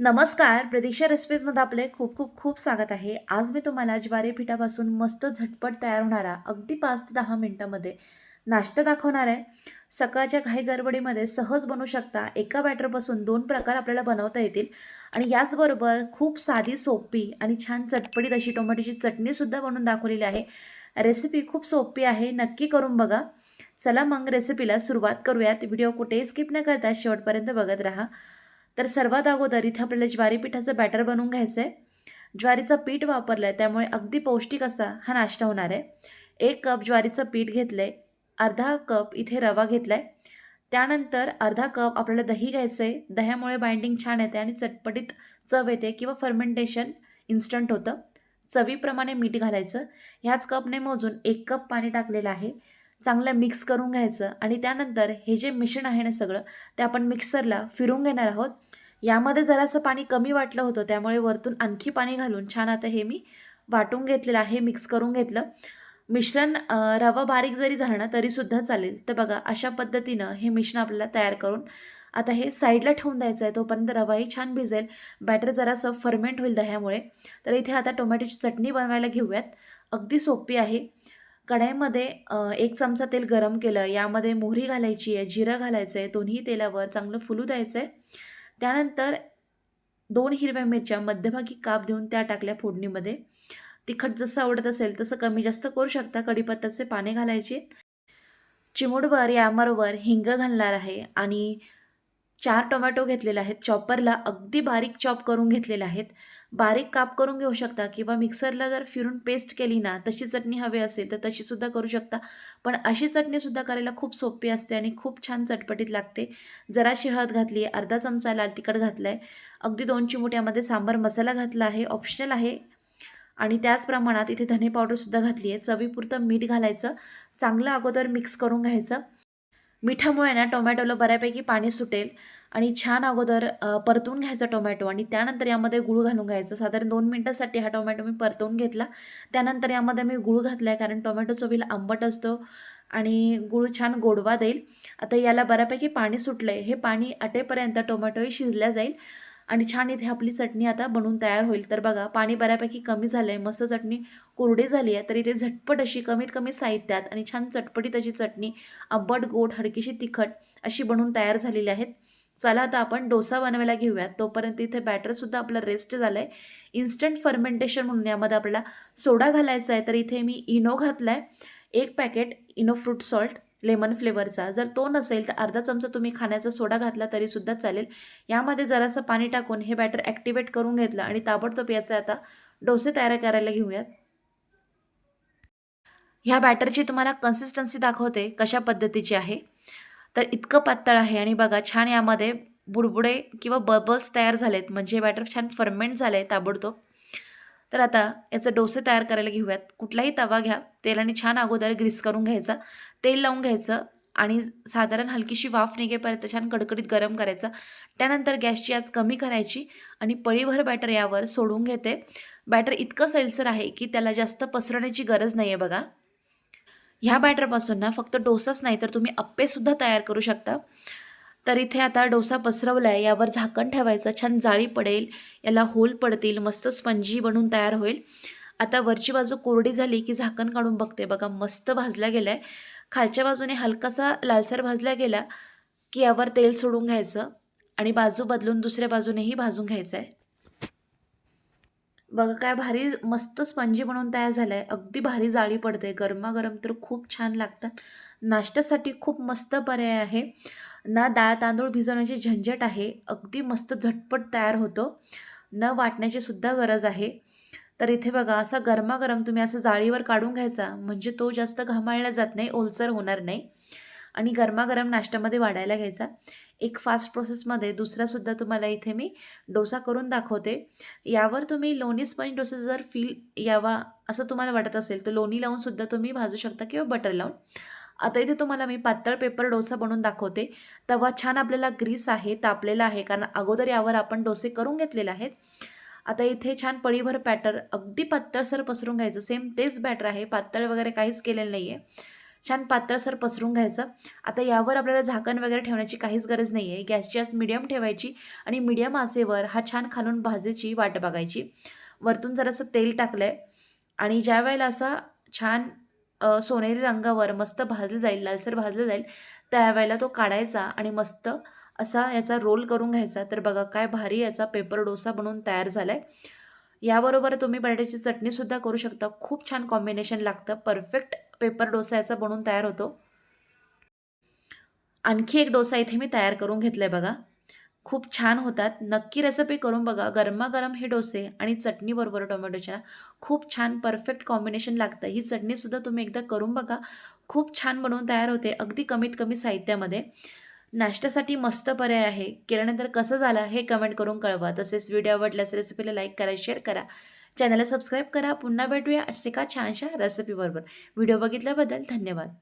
नमस्कार प्रतीक्षा रेसिपीजमध्ये आपले खूप खूप खूप स्वागत आहे. आज मी तुम्हाला ज्वारी पिठापासून मस्त झटपट तयार होणारा अगदी पाच ते दहा मिनटामध्ये नाश्ता दाखवणार आहे. सकाळच्या घाई गडबडीमध्ये सहज बनवू शकता. एका बॅटरपासून दोन प्रकार आपल्याला बनवता येतील. आणि याचबरोबर खूप साधी सोपी आणि छान चटपटीत अशी टोमॅटोची चटणीसुद्धा बनवून दाखवलेली आहे. रेसिपी खूप सोपी आहे नक्की करून बघा. चला मग रेसिपीला सुरुवात करूयात. व्हिडिओ कुठेही स्किप न करता शेवटपर्यंत बघत राहा. तर सर्वात अगोदर इथे आपल्याला ज्वारी पिठाचं बॅटर बनवून घ्यायचं आहे ज्वारीचं पीठ वापरलं आहे त्यामुळे अगदी पौष्टिक असा हा नाश्ता होणार आहे. एक कप ज्वारीचं पीठ घेतलं आहे अर्धा कप इथे रवा घेतला आहे त्यानंतर अर्धा कप आपल्याला दही घ्यायचं आहे दह्यामुळे बाइंडिंग छान येते आणि चटपटीत चव येते किंवा फर्मेंटेशन इन्स्टंट होतं. चवीप्रमाणे मीठ घालायचं. ह्याच कपने मोजून एक कप पाणी टाकलेलं आहे. चांगलं मिक्स करून घ्यायचं आणि त्यानंतर हे जे मिश्रण आहे ना सगळं ते आपण मिक्सरला फिरून घेणार आहोत. यामध्ये जरासं पाणी कमी वाटलं होतं त्यामुळे वरतून आणखी पाणी घालून छान आता हे मी वाटून घेतलेलं आहे मिक्स करून घेतलं. मिश्रण रवा बारीक जरी झालं ना तरीसुद्धा चालेल. तर बघा अशा पद्धतीनं हे मिश्रण आपल्याला तयार करून आता हे साईडला ठेवून द्यायचं आहे. तोपर्यंत रवाही छान भिजेल. बॅटर जरासं फर्मेंट होईल दह्यामुळे. तर इथे आता टोमॅटोची चटणी बनवायला घेऊयात. अगदी सोपी आहे. कढईमध्ये एक चमचा तेल गरम केलं यामध्ये मोहरी घालायची आहे जिरं घालायचं आहे दोन्ही तेलावर चांगलं फुलू द्यायचं आहे. त्यानंतर दोन हिरव्या मिरच्या मध्यभागी काप देऊन त्या टाकल्या फोडणीमध्ये. तिखट जसं आवडत असेल तसं कमी जास्त करू शकता कढीपत्त्याचे पाने घालायचे. चिमूटभर याबरोबर हिंग घालणार आहे आणि चार टोमॅटो घेतलेले आहेत. चॉपरला अगदी बारीक चॉप करून घेतलेले आहेत. बारीक काप करून घेऊ शकता किंवा मिक्सरला जर फिरून पेस्ट केली ना तशी चटणी हवी असेल तर तशीसुद्धा करू शकता. पण अशी चटणीसुद्धा करायला खूप सोपी असते आणि खूप छान चटपटीत लागते. जराशी हळद घातली आहे अर्धा चमचा लाल तिखट घातला आहे अगदी दोन चिमुट्यामध्ये सांबार मसाला घातला आहे ऑप्शनल आहे. आणि त्याच प्रमाणात इथे धने पावडरसुद्धा घातली आहे. चवीपुरतं मीठ घालायचं. चांगलं अगोदर मिक्स करून घ्यायचं. मिठामुळे ना टोमॅटोला बऱ्यापैकी पाणी सुटेल आणि छान अगोदर परतून घ्यायचा टोमॅटो आणि त्यानंतर यामध्ये गुळ घालून घ्यायचं. साधारण दोन मिनटासाठी हा टोमॅटो मी परतून घेतला. त्यानंतर यामध्ये मी गुळ घातला आहे कारण टोमॅटो चवीला आंबट असतो आणि गुळ छान गोडवा देईल. आता याला बऱ्यापैकी पाणी सुटलं आहे हे पाणी आटेपर्यंत टोमॅटोही शिजल्या जाईल. आणि छान इथे आपली चटणी आता बनवून तयार होईल. तर बघा पाणी बऱ्यापैकी कमी झालं आहे मस्त चटणी कोरडी झाली आहे तर इथे झटपट अशी कमीत कमी साहित्यात आणि छान चटपटीत अशी चटणी आंबट गोड हडकीशी तिखट अशी बनवून तयार झालेली आहेत. चला आता आपण डोसा बनवायला घेऊयात. तोपर्यंत इथे बॅटरसुद्धा आपलं रेस्ट झालं आहे इन्स्टंट फर्मेंटेशन म्हणून यामध्ये आपल्याला सोडा घालायचा आहे. तर इथे मी इनो घातला आहे एक packet Eno fruit salt lemon फ्लेवरचा. जर तो नसेल तर अर्धा चमचा तुम्ही खाण्याचा सोडा घातला तरीसुद्धा चालेल. यामध्ये जरासं पाणी टाकून हे बॅटर ॲक्टिवेट करून घेतलं आणि ताबडतोब याचे आता डोसे तयार करायला घेऊयात. ह्या बॅटरची तुम्हाला कन्सिस्टन्सी दाखवते कशा पद्धतीची आहे. तर इतकं पातळ आहे आणि बघा छान यामध्ये बुडबुडे किंवा बबल्स तयार झालेत. म्हणजे हे बॅटर छान फर्मेंट झालं आहे ताबडतोब. तर आता याचे डोसे तयार करायला घेऊयात. कुठलाही तवा घ्या. तेलाने छान अगोदर ग्रीस करून घ्यायचा. तेल लावून घ्यायचं आणि साधारण हलकीशी वाफ निघेपर्यंत छान कडकडीत गरम करायचं. त्यानंतर गॅसची आज कमी करायची आणि पळीभर बॅटर यावर सोडून घेते. बॅटर इतकं सैलसर आहे की त्याला जास्त पसरण्याची गरज नाही आहे बघा. ह्या बॅटरपासून ना फक्त डोसाच नाही तर तुम्ही अप्पेसुद्धा तयार करू शकता. तर इथे आता डोसा पसरवला आहे यावर झाकण ठेवायचं छान जाळी पडेल याला होल पडतील मस्त स्पंजी बनून तयार होईल. आता वरची बाजू कोरडी झाली की झाकण काढून बघते. बघा मस्त भाजला गेला आहे खालच्या बाजूने हलकासा लालसर भाजला गेला की यावर तेल सोडून घ्यायचं आणि बाजू बदलून दुसऱ्या बाजूनेही भाजून घ्यायचं आहे बघा काय भारी मस्त स्पंजी बनवून तयार झालं आहे अगदी भारी जाळी पडते. गरमागरम तर खूप छान लागतात. नाश्त्यासाठी खूप मस्त पर्याय आहे. ना डाळ तांदूळ भिजवण्याची झंझट आहे. अगदी मस्त झटपट तयार होतो. न वाटण्याची सुद्धा गरज आहे. तर इथे बघा असा गरमागरम तुम्ही असं जाळीवर काढून घ्यायचा म्हणजे तो जास्त घामाळला जात नाही ओलसर होणार नाही. आणि गरमागरम नाश्त्यामध्ये वाढायला घ्यायचा. एक फास्ट प्रोसेसमध्ये दुसरासुद्धा तुम्हाला इथे मी डोसा करून दाखवते. यावर तुम्ही लोणी स्पंज डोसा जर फील यावा असं तुम्हाला वाटत असेल तर लोणी लावूनसुद्धा तुम्ही भाजू शकता किंवा बटर लावून. आता इथे तुम्हाला मी पातळ पेपर डोसा बनवून दाखवते. तवा छान आपल्याला ग्रीस आहे तापलेला आहे कारण अगोदर यावर आपण डोसे करून घेतलेले आहेत. आता इथे छान पळीभर बॅटर अगदी पातळसर पसरून घ्यायचं. सेम तेच बॅटर आहे पातळ वगैरे काहीच केलेलं नाही आहे छान पातळसर पसरून घ्यायचं. आता यावर आपल्याला झाकण वगैरे ठेवण्याची काहीच गरज नाही आहे गॅसची आज मिडियम ठेवायची आणि मिडियम आसेवर हा छान खालून भाजेची वाट बघायची. वरतून जरासं तेल टाकलं आहे आणि ज्या वेळेला असा छान सोनेरी रंगावर मस्त भाजलं जाईल लालसर भाजलं जाईल त्यावेळेला तो काढायचा आणि मस्त असा याचा रोल करून घ्यायचा. तर बघा काय भारी याचा पेपर डोसा बनवून तयार झाला आहे याबरोबर तुम्ही बटाट्याची चटणीसुद्धा करू शकता. खूप छान कॉम्बिनेशन लागतं. परफेक्ट पेपर डोसा याचा बनवून तयार होतो. आणखी एक डोसा इथे मी तयार करून घेतला आहे बघा. खूप छान होतात. नक्की रेसिपी करून बघा. गरमागरम हे डोसे आणि चटणीबरोबर टोमॅटोच्या. खूप छान परफेक्ट कॉम्बिनेशन लागतं. ही चटणीसुद्धा तुम्ही एकदा करून बघा. खूप छान बनवून तयार होते. अगदी कमीत कमी साहित्यामध्ये. नाश्त्यासाठी मस्त पर्याय आहे. केल्यानंतर कसं झालं हे कमेंट करून कळवा. तसेच व्हिडिओ आवडल्यास रेसिपीला लाईक करा शेअर करा. चॅनलला सबस्क्राईब करा. पुन्हा भेटूया असे का छानशा रेसिपीबरोबर व्हिडिओ बघितल्याबद्दल धन्यवाद.